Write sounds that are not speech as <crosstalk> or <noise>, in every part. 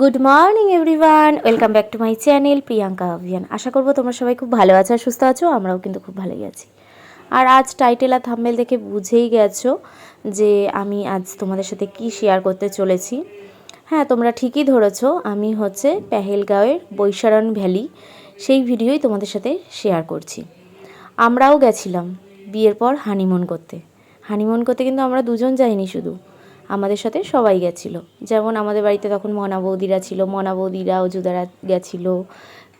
Good morning everyone welcome back to my channel Priyanka অভিয়ান আশা করব তোমরা সবাই খুব ভালো আছো আর সুস্থ আছো, আমরাও কিন্তু খুব ভালোই আছি। আর আজ টাইটেল আর থাম্বেল দেখে বুঝেই গেছো যে আমি আজ তোমাদের সাথে কি শেয়ার করতে চলেছি। হ্যাঁ তোমরা ঠিকই ধরেছো, আমি হচ্ছে পেহেলগাঁওয়ের বৈশারণ ভ্যালি, সেই ভিডিওই তোমাদের সাথে শেয়ার করছি। আমরাও গেছিলাম বিয়ের পর হানিমুন করতে। হানিমুন করতে কিন্তু আমরা দুজন যাইনি শুধু। আমাদের সাথে সবাই গেছিল। যেমন আমাদের বাড়িতে তখন মনা বৌদিরা ছিল মনা বৌদিরা অজুদারা গেছিল।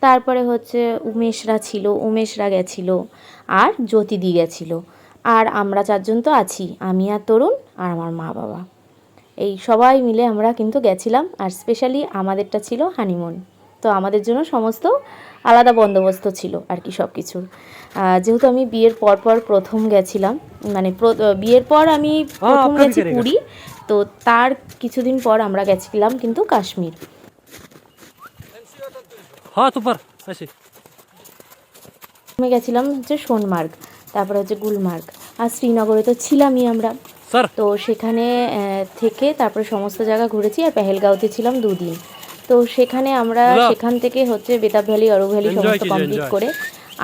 তারপরে হচ্ছে উমেশরা ছিল উমেশরা গেছিল আর জ্যোতিদি গেছিল। আর আমরা চারজন তো আছি আমি আর তরুণ আর আমার মা বাবা। এই সবাই মিলে আমরা কিন্তু গেছিলাম আর স্পেশালি আমাদেরটা ছিল হানিমুন তো আমাদের জন্য সমস্ত আলাদা বন্দোবস্ত ছিল আর কি সব কিছুর যেহেতু আমি বিয়ের পর পর প্রথম গেছিলাম মানে বিয়ের পর আমি প্রথম গেছি পুরী। তো তার কিছুদিন পর আমরা গেছিলাম কিন্তু কাশ্মীর। আমি গেছিলাম হচ্ছে সোনমার্গ তারপরে হচ্ছে গুলমার্গ। আর শ্রীনগরে তো ছিলামই আমরা। তো সেখানে থেকে তারপরে সমস্ত জায়গা ঘুরেছি আর পেহেলগাঁওতে ছিলাম দুদিন। তো সেখানে আমরা সেখান থেকে হচ্ছে বেতাব ভ্যালি অরু ভ্যালি সমস্ত কমপ্লিট করে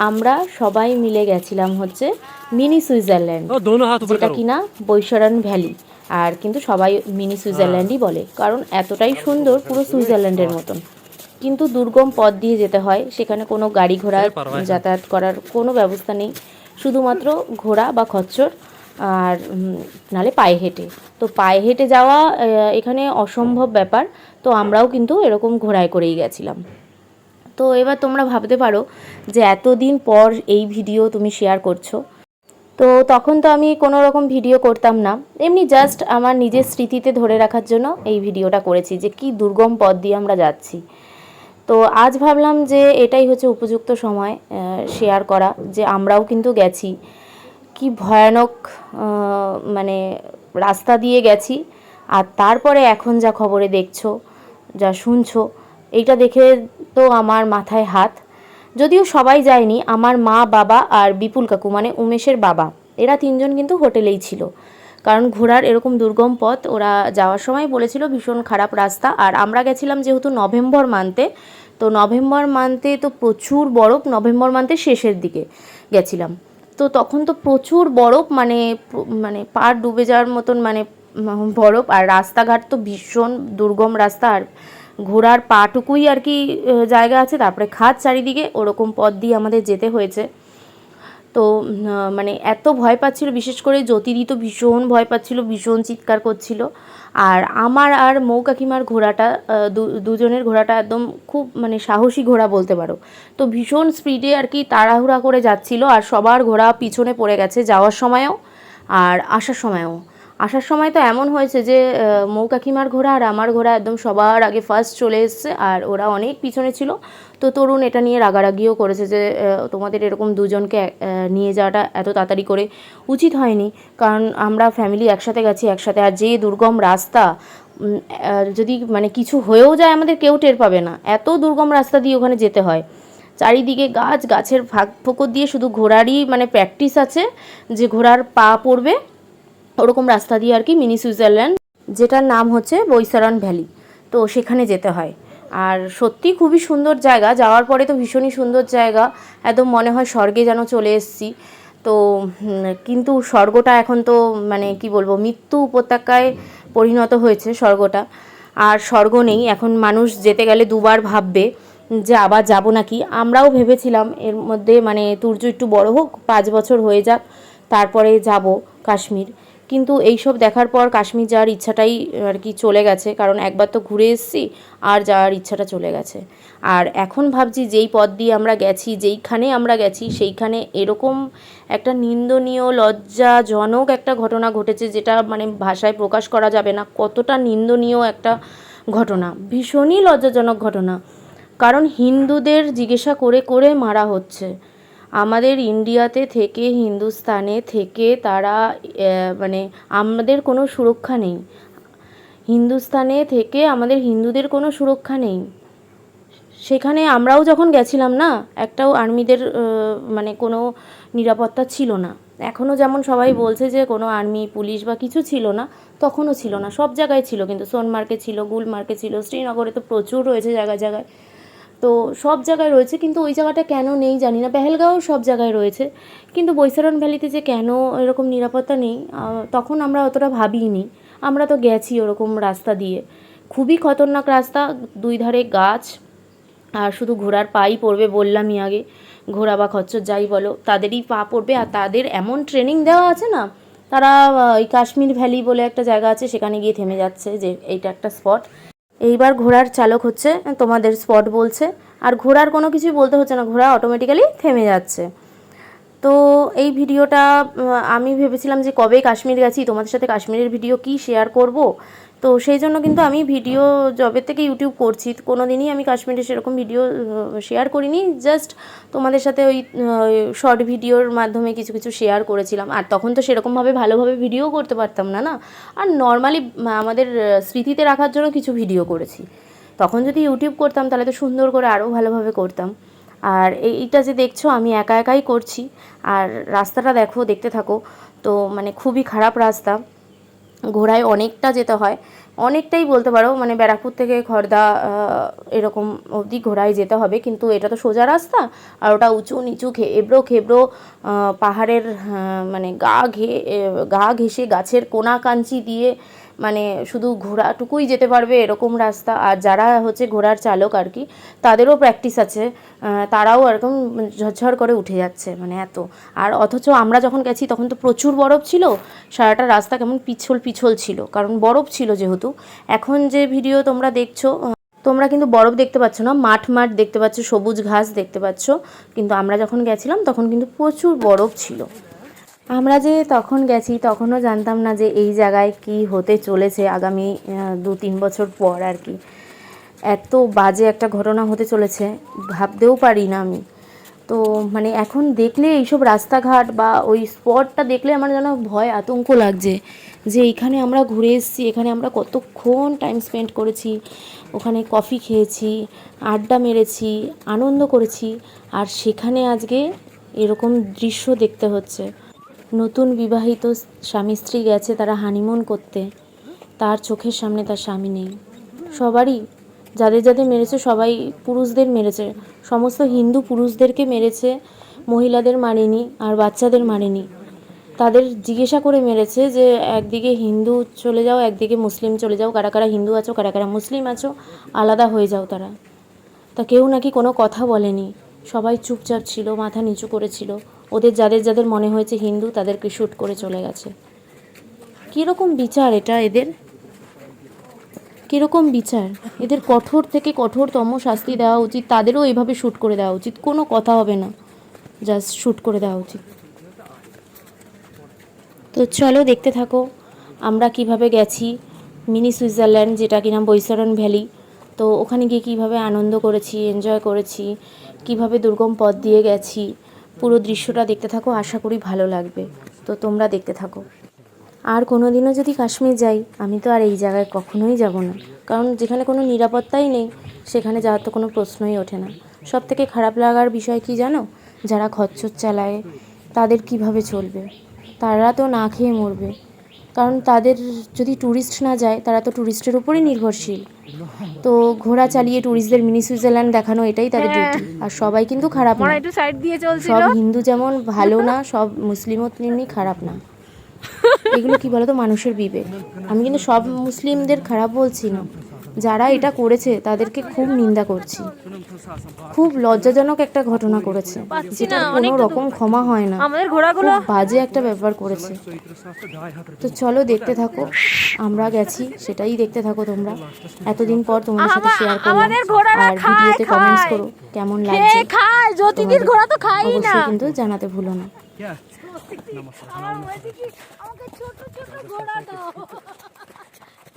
আমরা সবাই মিলে গেছিলাম হচ্ছে মিনি সুইজারল্যান্ড। যেটা কিনা বৈশরণ ভ্যালি। আর কিন্তু সবাই মিনি সুইজারল্যান্ডই বলে কারণ এতটাই সুন্দর পুরো সুইজারল্যান্ডের মতন। কিন্তু দুর্গম পথ দিয়ে যেতে হয় সেখানে কোনো গাড়ি ঘোড়া। যাতায়াত করার কোনো ব্যবস্থা নেই শুধুমাত্র ঘোড়া বা খচ্চর আর নালে পায়ে হেঁটে। তো পায়ে হেঁটে যাওয়া এখানে অসম্ভব ব্যাপার তো আমরাও কিন্তু এরকম ঘোড়ায় করেই গেছিলাম। তো এবার তোমরা ভাবতে পারো যে এতদিন পর এই ভিডিও তুমি শেয়ার করছ তো তখন তো আমি কোনো রকম ভিডিও করতাম না। এমনি জাস্ট আমার নিজের স্মৃতিতে ধরে রাখার জন্য এই ভিডিওটা করেছি যে কি দুর্গম পথ দিয়ে আমরা যাচ্ছি। তো আজ ভাবলাম যে এটাই হচ্ছে উপযুক্ত সময় শেয়ার করা যে আমরাও কিন্তু গেছি। কি ভয়ানক মানে রাস্তা দিয়ে গেছি আর তারপরে এখন যা খবরে দেখছ, যা শুনছো, এইটা দেখে তো আমার মাথায় হাত। যদিও সবাই যায়নি, আমার মা, বাবা আর বিপুল কাকু মানে উমেশের বাবা। এরা তিনজন কিন্তু হোটেলেই ছিল। কারণ ঘোরার এরকম দুর্গম পথ, ওরা যাওয়ার সময় বলেছিল ভীষণ খারাপ রাস্তা। আর আমরা গেছিলাম যেহেতু নভেম্বর মান্থে, তো নভেম্বর মান্থে তো প্রচুর বরফ, নভেম্বর মান্থের শেষের দিকে গেছিলাম। তো তখন তো প্রচুর বরফ মানে মানে পার ডুবে যাওয়ার মতন মানে বরফ। আর রাস্তাঘাট তো ভীষণ দুর্গম রাস্তা। আর ঘোড়ার পাটুকুই আর কি জায়গা আছে। তারপরে খাদ চারিদিকে ওরকম পথ দিয়ে আমাদের যেতে হয়েছে। তো মানে এত ভয় পাচ্ছিল, বিশেষ করে জ্যোতিদি তো ভীষণ ভয় পাচ্ছিল, ভীষণ চিৎকার করছিল। আর আমার আর মৌ কাকিমার ঘোড়াটা দুজনের ঘোড়াটা একদম খুব মানে সাহসী ঘোড়া বলতে পারো। তো ভীষণ স্পিডে আর কি তাড়াহুড়া করে যাচ্ছিল, আর সবার ঘোড়া পিছনে পড়ে গেছে যাওয়ার সময়ও, আর আসার সময়ও। আসার সময় তো এমন হয়েছে যে মৌ কাকিমার ঘোড়া আর আমার ঘোড়া একদম সবার আগে ফার্স্ট চলে এসছে আর ওরা অনেক পিছনে ছিল। তো তরুণ এটা নিয়ে রাগারাগিও করেছে যে তোমাদের এরকম দুজনকে নিয়ে যাওয়াটা এত তাড়াতাড়ি করে উচিত হয়নি। কারণ আমরা ফ্যামিলি একসাথে গেছি, একসাথে আর যে দুর্গম রাস্তা যদি মানে কিছু হয়েও যায় আমাদের কেউ টের পাবে না। এত দুর্গম রাস্তা দিয়ে ওখানে যেতে হয়। চারিদিকে গাছ, গাছের ফাঁক ফোকর দিয়ে শুধু ঘোড়ারই মানে প্র্যাকটিস আছে যে, ঘোড়ার পা পড়বে ওরকম রাস্তা দিয়ে আর কি মিনি সুইজারল্যান্ড, যেটার নাম হচ্ছে বৈসারণ ভ্যালি। তো সেখানে যেতে হয়। আর সত্যি খুবই সুন্দর জায়গা। যাওয়ার পরে তো ভীষণই সুন্দর জায়গা। একদম মনে হয় স্বর্গে যেন চলে এসেছি। তো কিন্তু স্বর্গটা এখন তো মানে কি বলব, মৃত্যু উপত্যকায় পরিণত হয়েছে স্বর্গটা। আর স্বর্গ নেই। এখন মানুষ যেতে গেলে দুবার ভাববে যে আবার যাব নাকি। আমরাও ভেবেছিলাম এর মধ্যে মানে তুর্য একটু বড় হোক, পাঁচ বছর হয়ে যাক, তারপরে যাব কাশ্মীর। কিন্তু এইসব দেখার পর কাশ্মীর যাওয়ার ইচ্ছাটাই আর কি চলে গেছে। কারণ একবার তো ঘুরে এসেছি, আর যাওয়ার ইচ্ছাটা চলে গেছে। আর এখন ভাবছি যেই পথ দিয়ে আমরা গেছি, যেইখানে আমরা গেছি, সেইখানে এরকম একটা নিন্দনীয়, লজ্জাজনক একটা ঘটনা ঘটেছে, যেটা মানে ভাষায় প্রকাশ করা যাবে না। কতটা নিন্দনীয় একটা ঘটনা, ভীষণই লজ্জাজনক ঘটনা। কারণ হিন্দুদের জিজ্ঞাসা করে করে মারা হচ্ছে। আমাদের ইন্ডিয়াতে থেকে, হিন্দুস্তানে থেকে তারা মানে আমাদের কোনো সুরক্ষা নেই। হিন্দুস্তানে থেকে আমাদের হিন্দুদের কোনো সুরক্ষা নেই। সেখানে আমরাও যখন গেছিলাম না, একটাও আর্মিদের মানে কোনো নিরাপত্তা ছিল না। এখনও যেমন সবাই বলছে যে কোনো আর্মি, পুলিশ বা কিছু ছিল না, তখনও ছিল না। সব জায়গায় ছিল, কিন্তু সোনমার্কে ছিল গুলমার্কে ছিল, শ্রীনগরে তো প্রচুর রয়েছে জায়গায় জায়গায়। তো সব জায়গায় রয়েছে, কিন্তু ওই জায়গাটা কেন নেই জানি না। পেহেলগাঁও সব জায়গায় রয়েছে, কিন্তু বৈশারণ ভ্যালিতে যে কেন এরকম নিরাপত্তা নেই তখন আমরা অতটা ভাবিনি আমরা তো গেছি ওরকম রাস্তা দিয়ে। খুবই খতরনাক রাস্তা, দুই ধারে গাছ, আর শুধু ঘোড়ার পাই পড়বে বললামই আগে, ঘোড়া বা খচ্চর যাই বলো, তাদেরই পা পড়বে। আর তাদের এমন ট্রেনিং দেওয়া আছে না, তারা ওই কাশ্মীর ভ্যালি বলে একটা জায়গা আছে, সেখানে গিয়ে থেমে যাচ্ছে যে এইটা একটা স্পট এইবার ঘোড়ার চালক হচ্ছে তোমাদের স্পট বলছে। আর ঘোড়ার কোনো কিছুই বলতে হচ্ছে না, ঘোড়া অটোমেটিক্যালি থেমে যাচ্ছে। তো এই ভিডিওটা আমি ভেবেছিলাম যে কবে কাশ্মীর গেছি, তোমাদের সাথে কাশ্মীরের ভিডিও কি শেয়ার করব? তো সেই জন্য কিন্তু আমি ভিডিও জবে থেকে ইউটিউব করছি। কোনো দিনই আমি কাশ্মীরে সেরকম ভিডিও শেয়ার করিনি। জাস্ট তোমাদের সাথে ওই শর্ট ভিডিওর মাধ্যমে কিছু কিছু শেয়ার করেছিলাম। আর তখন তো সেরকমভাবে ভালোভাবে ভিডিও করতে পারতাম না না? আর নর্মালি আমাদের স্মৃতিতে রাখার জন্য কিছু ভিডিও করেছি। তখন যদি ইউটিউব করতাম, তাহলে তো সুন্দর করে আরও ভালোভাবে করতাম। আর এইটা যে দেখছ, আমি একা একাই করছি। আর রাস্তাটা দেখো, দেখতে থাকো। তো মানে খুবই খারাপ রাস্তা। ঘোড়ায় অনেকটা যেতে হয়। অনেকটাই বলতে পারো মানে ব্যারাকপুর থেকে খর্দা এরকম অবধি ঘোড়ায় যেতে হবে। কিন্তু এটা তো সোজা রাস্তা আর ওটা উঁচু নিচু এবড়ো খেবড়ো পাহাড়ের মানে গা ঘে গা ঘেঁষে গাছের কোনা কাঞ্চি দিয়ে মানে শুধু ঘোড়াটুকুই যেতে পারবে এরকম রাস্তা, আর যারা হচ্ছে ঘোড়ার চালক আর কি, তাদেরও প্র্যাকটিস আছে তারাও এরকম ঝরঝর করে উঠে যাচ্ছে মানে এত। আর অথচ আমরা যখন গেছি, তখন তো প্রচুর বরফ ছিল, সারাটা রাস্তা কেমন পিছল পিছল ছিল, কারণ বরফ ছিল যেহেতু। এখন যে ভিডিও তোমরা দেখছ তোমরা কিন্তু বরফ দেখতে পাচ্ছ না, মাঠ মাঠ দেখতে পাচ্ছ, সবুজ ঘাস দেখতে পাচ্ছ, কিন্তু আমরা যখন গেছিলাম, তখন কিন্তু প্রচুর বরফ ছিল। আমরা যে তখন গেছি, তখনও জানতাম না যে এই জায়গায় কি হতে চলেছে আগামী দু তিন বছর পর আর কি। এত বাজে একটা ঘটনা হতে চলেছে, ভাবতেও পারি না আমি। তো মানে এখন দেখলে এইসব রাস্তাঘাট বা ওই স্পটটা দেখলে আমার যেন ভয়, আতঙ্ক লাগছে যে এইখানে আমরা ঘুরে এসেছি, এখানে আমরা কতক্ষণ টাইম স্পেন্ড করেছি, ওখানে কফি খেয়েছি, আড্ডা মেরেছি, আনন্দ করেছি, আর সেখানে আজকে এরকম দৃশ্য দেখতে হচ্ছে। নতুন বিবাহিত স্বামী স্ত্রী গেছে তারা হানিমুন করতে। তার চোখের সামনে তার স্বামী নেই। সবারই যাদের যাদের মেরেছে সবাই পুরুষদের মেরেছে। সমস্ত হিন্দু পুরুষদেরকে মেরেছে, মহিলাদের মারেনি আর বাচ্চাদের মারেনি। তাদের জিজ্ঞাসা করে মেরেছে যে, একদিকে হিন্দু চলে যাও, একদিকে মুসলিম চলে যাও, কারা কারা হিন্দু আছো, কারা কারা মুসলিম আছো, আলাদা হয়ে যাও তারা। তা কেউ নাকি কোনো কথা বলেনি। সবাই চুপচাপ ছিল, মাথা নিচু করেছিল। ওদের যাদের যাদের মনে হয়েছে হিন্দু, তাদেরকে শ্যুট করে চলে গেছে। কীরকম বিচার এটা এদের? কীরকম বিচার? এদের কঠোর থেকে কঠোরতম শাস্তি দেওয়া উচিত, তাদেরও এইভাবে শ্যুট করে দেওয়া উচিত। কোনো কথা হবে না জাস্ট শ্যুট করে দেওয়া উচিত। তো চলো দেখতে থাকো, আমরা কীভাবে গেছি মিনি সুইজারল্যান্ড, যেটা কিনা বৈশারণ ভ্যালি। তো ওখানে গিয়ে কীভাবে আনন্দ করেছি এনজয় করেছি, কীভাবে দুর্গম পথ দিয়ে গেছি পুরো দৃশ্যটা দেখতে থাকো, আশা করি ভালো লাগবে। তো তোমরা দেখতে থাকো। আর কোনো দিনও যদি কাশ্মীর যাই, আমি তো আর এই জায়গায় কখনোই যাব না। কারণ যেখানে কোনো নিরাপত্তাই নেই, সেখানে যাওয়ার তো কোনো প্রশ্নই ওঠে না। সব থেকে খারাপ লাগার বিষয় কি জানো? যারা খচ্চর চালায়, তাদের কীভাবে চলবে? তারা তো না খেয়ে মরবে। কারণ তাদের যদি ট্যুরিস্ট না যায় তারা তো ট্যুরিস্টের উপরই নির্ভরশীল। তো ঘোড়া চালিয়ে ট্যুরিস্টদের মিনি সুইজারল্যান্ড দেখানো এটাই তাদের ডিউটি আর সবাই কিন্তু খারাপ না। একটু সাইড দিয়ে চলছিল। সব হিন্দু যেমন ভালো না সব মুসলিমও তেমনি খারাপ না। <laughs> এগুলো কি বলতো? মানুষের বিবেক। আমি কিন্তু সব মুসলিমদের খারাপ বলছি না। যারা এটা করেছে তাদেরকে খুব নিন্দা করছি। খুব লজ্জাজনক একটা ঘটনা করেছে যেটা কোনো রকম ক্ষমা হয় না। আমাদের ঘোড়াগুলো খুব বাজে একটা ব্যাপার করেছে। তো চলো দেখতে থাকো আমরা গেছি সেটাই দেখতে থাকো তোমরা। এতদিন পর তোমাদের সাথে শেয়ার করলাম। আমাদের ঘোড়ারা আর খায়, ভিডিওতে কমেন্টস করো কেমন লাগছে? খায়? জ্যোতিদির ঘোড়া তো খাই না। অবশ্যই কিন্তু জানাতে ভুলো না।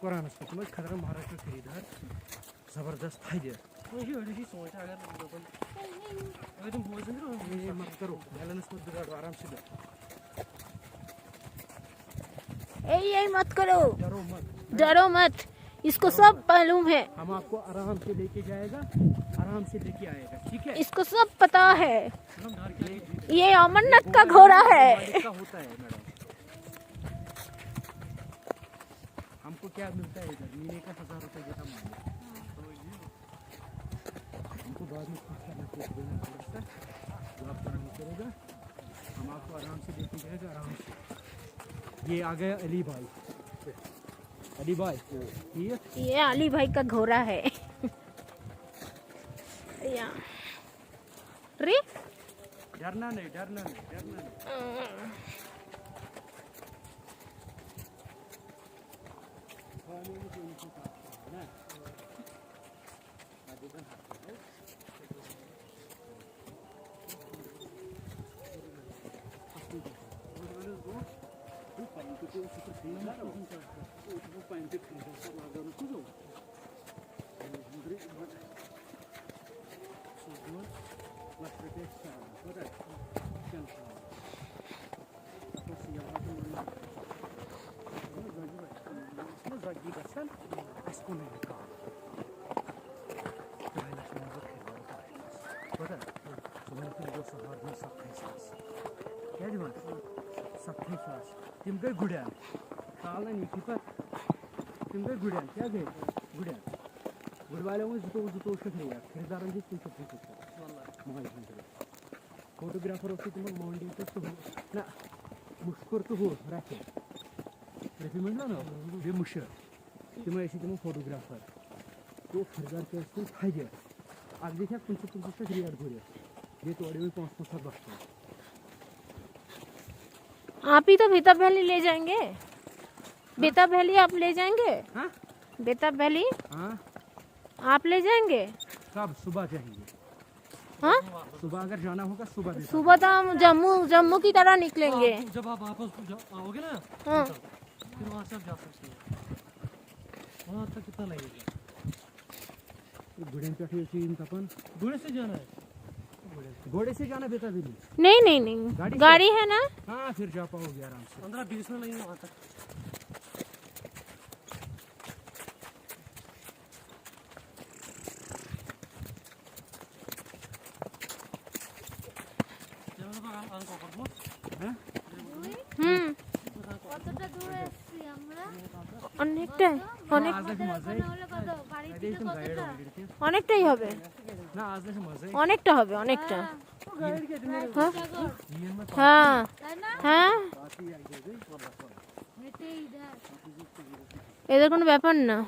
قرآنَس پٮ۪ٹھ تِم ٲسۍ خطرٕ مہاراج خٔریٖدار زَبردست تھدِ سونٛچان اگر دوٚپُن اگر تِم بوزن مَتہٕ کَرو بیلَنس منٛز بِگاڑو آرام سے मत करो डरो मत डरो मत इसको सब मालूम है हम आपको आराम से लेके जाएगा आराम से लेके आएगा ठीक है इसको सब पता है ये अमरनाथ का घोड़ा है, होता है हमको क्या मिलता है इधर? महीने का हज़ार रुपए देता मालिक हमको बाद में खुद करना देना पड़ता है जो आपको नहीं करेगा हम आपको आराम से लेके जाएगा आराम से। ये आ गया अली भाई। अली भाई है? ये अली भाई का घोड़ा है। रे? डरना नहीं डरना नहीं डरना नहीं। Mas proteção, correto. gay गुड्या काला नहीं की पर तुम गए गुड्या क्या गए गुड्या गुड वाले में जुतो जुतो उसका खरीदा खरीदारांची तुमचं ठीक आहे फोटोग्राफर असतो तुम्हाला माउंटिंग तर हो ना मुश्कर तो हो राखे रेफी म्हणलं ना हे मुशर तुम्ही अशी तुम्ही फोटोग्राफर तो खरेदार के असतो फ़ायदे अगदी ह्या तुमचं तुमचं क्रियार करूया जे तोडे मी पाच पाच बघतो आप ही तो बेताब वैली ले जाएँगे। बेताब वैली आप ले जाएँगे। हाँ? बेताब वैली हाँ? आप ले जाएँगे। कब? सुबह जाएँगे। हाँ? सुबह अगर जाना होगा सुबह सुबह तो हम जम्मू जम्मू की तरह निकलेंगे। जब आप वापस आओगे ना हाँ। फिर वहाँ से आप जा सकते हो। वहाँ तक कितना लगेगा घोड्यांसाठी याची इन आपण घोड़े से जाना है घोड़े से जाना बेटा दिल्ली नहीं नहीं नहीं गाड़ी से? गाड़ी है ना हाँ फिर जा पाओगे आराम से पंद्रह बीस में लगेगा वहाँ तक चलो तो आराम आराम करो হ্যাঁ হুম কতটা মানে অনেকটাই হবে। অনেকটা হবে অনেকটা। হ্যাঁ। হ্যাঁ? হ্যাঁ? এদের কোনো ব্যাপার না।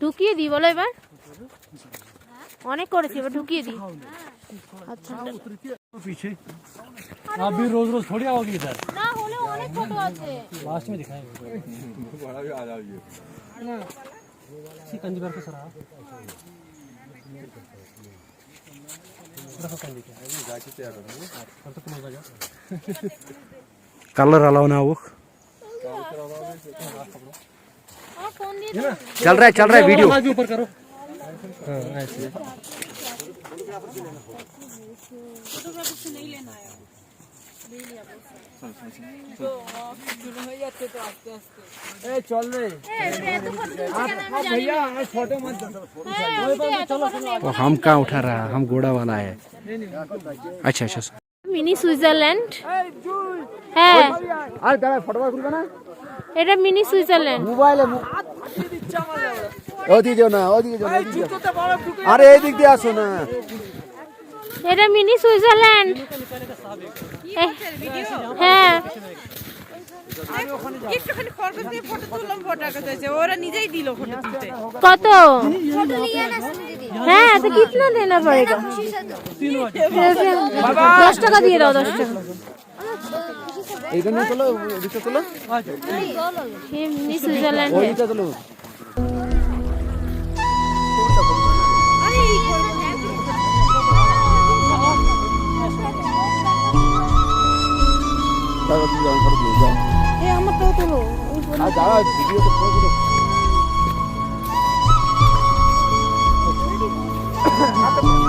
ঢুকিয়ে দিই বলো এবার। অনেক করেছি এবার ঢুকিয়ে দিই। আচ্ছা। पीछे। आप भी रोज रोज थोड़ी आओगी इधर। लास्ट में दिखाएँगे कंजी भर के सर कलर अलाव ना वो। चल रहा है चल रहा है वीडियो ऊपर करो। हाँ, ऐसे। चल रहे भैया फोटो मत तो हम कहाँ उठा रहा हम घोड़ा वाला है अच्छा अच्छा মিনি সুইজারল্যান্ড হ্যাঁ আর দাঁড়া ফটো তুলবে না এটা মিনি সুইজারল্যান্ড মোবাইলে ওদিকে না ওদিকে যাও আরে এই দিক দিয়ে আসো না। এটা মিনি সুইজারল্যান্ড। হ্যাঁ। কত? হ্যাঁ তো কিতনা দেনা পড়েগা হ্যাঁ, হ্যাঁ, হ্যাঁ। দশ টাকা দিয়ে দাও দশ টাকা। সুইজারল্যান্ড টাকা দিলে আমি ফটো তুলে যাও এই আমার টাকা তোলো আর দাঁড়া ভিডিওতে ফোন করে Thank you.